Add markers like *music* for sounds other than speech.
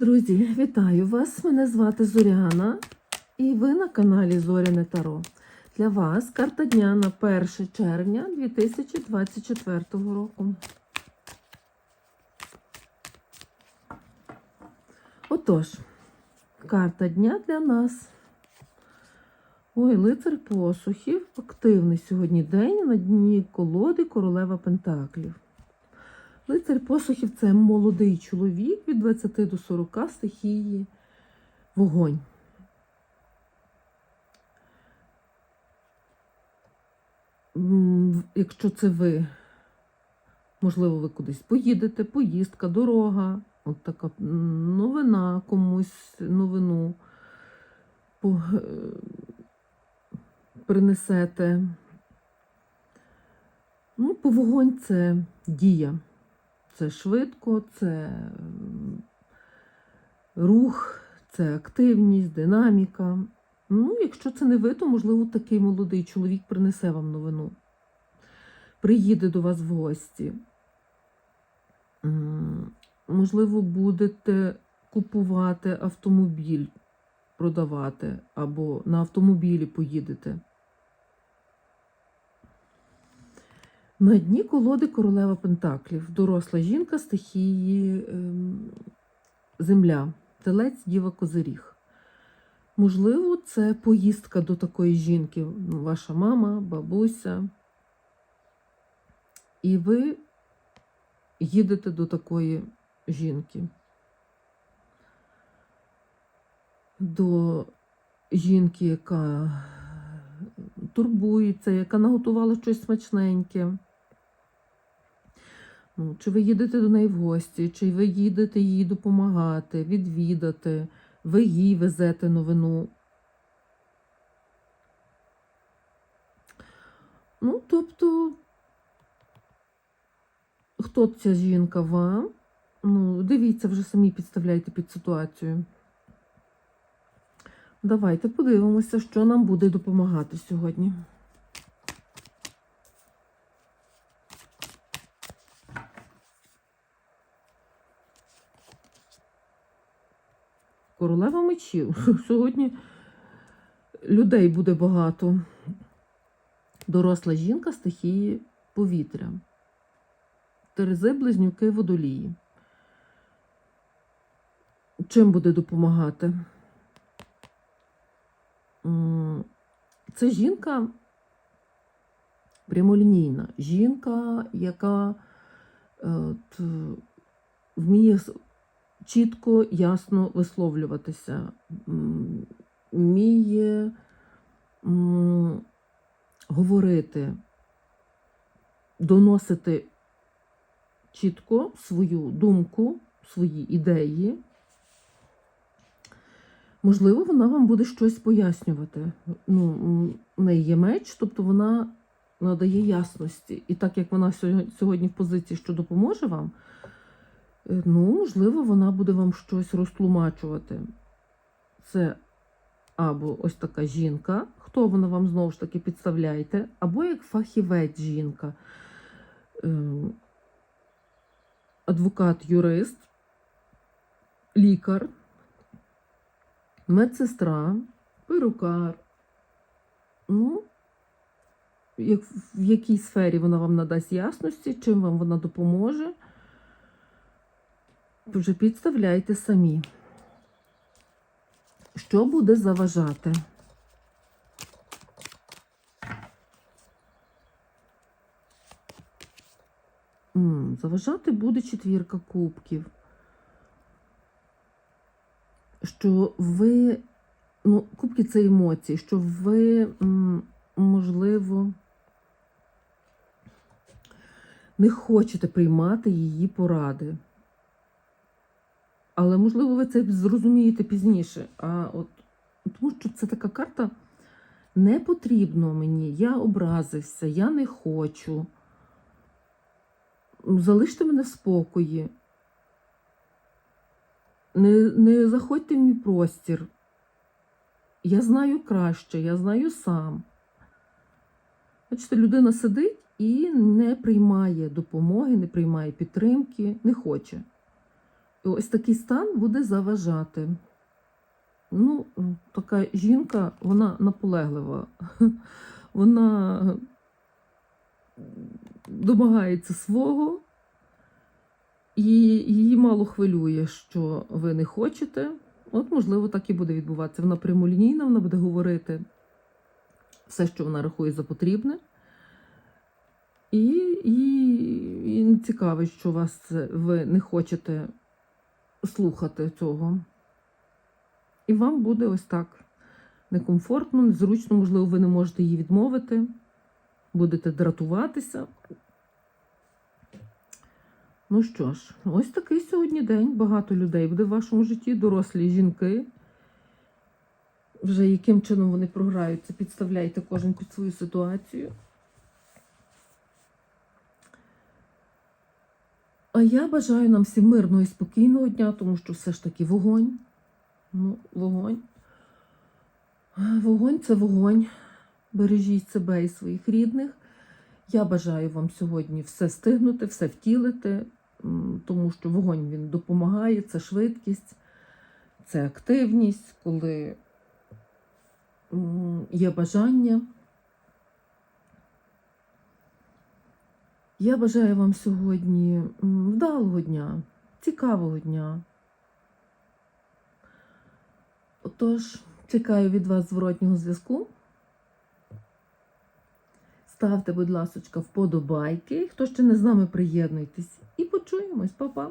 Друзі, вітаю вас! Мене звати Зоряна, і ви на каналі Зоряне Таро. Для вас карта дня на 1 червня 2024 року. Отож, карта дня для нас. Ой, лицар посухів. Активний сьогодні день на дні колоди королева Пентаклів. Лицар посухів це молодий чоловік від 20 до 40 стихії вогонь. Якщо це ви, можливо, ви кудись поїдете, поїздка, дорога, от така новина комусь новину е, принесете. Ну, по вогонь це дія. Це швидко, це рух, це активність, динаміка. Ну, якщо це не ви, то, можливо, такий молодий чоловік принесе вам новину. Приїде до вас в гості. Можливо, будете купувати автомобіль, продавати, або на автомобілі поїдете. На дні колоди королева Пентаклів, доросла жінка стихії ем, земля, телець Діва Козиріг. Можливо, це поїздка до такої жінки, ну, ваша мама, бабуся. І ви їдете до такої жінки. До жінки, яка турбується, яка наготувала щось смачненьке. Ну, чи ви їдете до неї в гості, чи ви їдете їй допомагати, відвідати, ви їй везете новину. Ну, тобто, хто ця жінка вам? Ну, дивіться, вже самі підставляйте під ситуацію. Давайте подивимося, що нам буде допомагати сьогодні. Королева мечів. *laughs* Сьогодні людей буде багато. Доросла жінка стихії повітря. Терези, близнюки, водолії. Чим буде допомагати? Це жінка прямолінійна. Жінка, яка от, е, вміє чітко, ясно висловлюватися, вміє говорити, доносити чітко свою думку, свої ідеї. Можливо, вона вам буде щось пояснювати. Ну, в неї є меч, тобто вона надає ясності. І так як вона сьогодні- в позиції, що допоможе вам, е, ну, можливо, вона буде вам щось розтлумачувати. Це або ось така жінка, хто вона вам знову ж таки підставляєте, або як фахівець жінка, Ем, адвокат, юрист, лікар медсестра, перукар. Ну, як, в якій сфері вона вам надасть ясності, чим вам вона допоможе. Вже підставляйте самі. Що буде заважати? М, заважати буде четвірка кубків що ви, ну, кубки це емоції, що ви, можливо, не хочете приймати її поради. Але, можливо, ви це зрозумієте пізніше. А от, тому що це така карта не потрібно мені, я образився, я не хочу. Залиште мене в спокої. Не, не заходьте в мій простір. Я знаю краще, я знаю сам. Бачите, людина сидить і не приймає допомоги, не приймає підтримки, не хоче. І ось такий стан буде заважати. Ну, така жінка, вона наполеглива. *laughs* Вона домагається свого, і її мало хвилює, що ви не хочете. От, можливо, так і буде відбуватися. Вона прямолінійна, вона буде говорити все, що вона рахує за потрібне. І, і, і не цікавить, що вас ви не хочете слухати цього. І вам буде ось так некомфортно, незручно, можливо, ви не можете її відмовити, будете дратуватися. Ну що ж, ось такий сьогодні день. Багато людей буде в вашому житті, дорослі жінки. Вже яким чином вони програються, підставляйте кожен під свою ситуацію. А я бажаю нам всім мирного і спокійного дня, тому що все ж таки вогонь. Ну, вогонь. Вогонь це вогонь. Бережіть себе і своїх рідних. Я бажаю вам сьогодні все стигнути, все втілити, тому що вогонь він допомагає, це швидкість, це активність, коли є бажання. Я бажаю вам сьогодні вдалого дня, цікавого дня. Отож, чекаю від вас зворотнього зв'язку. Ставте, будь ласочка, вподобайки. Хто ще не з нами, приєднуйтесь. І почуємось, Па-па!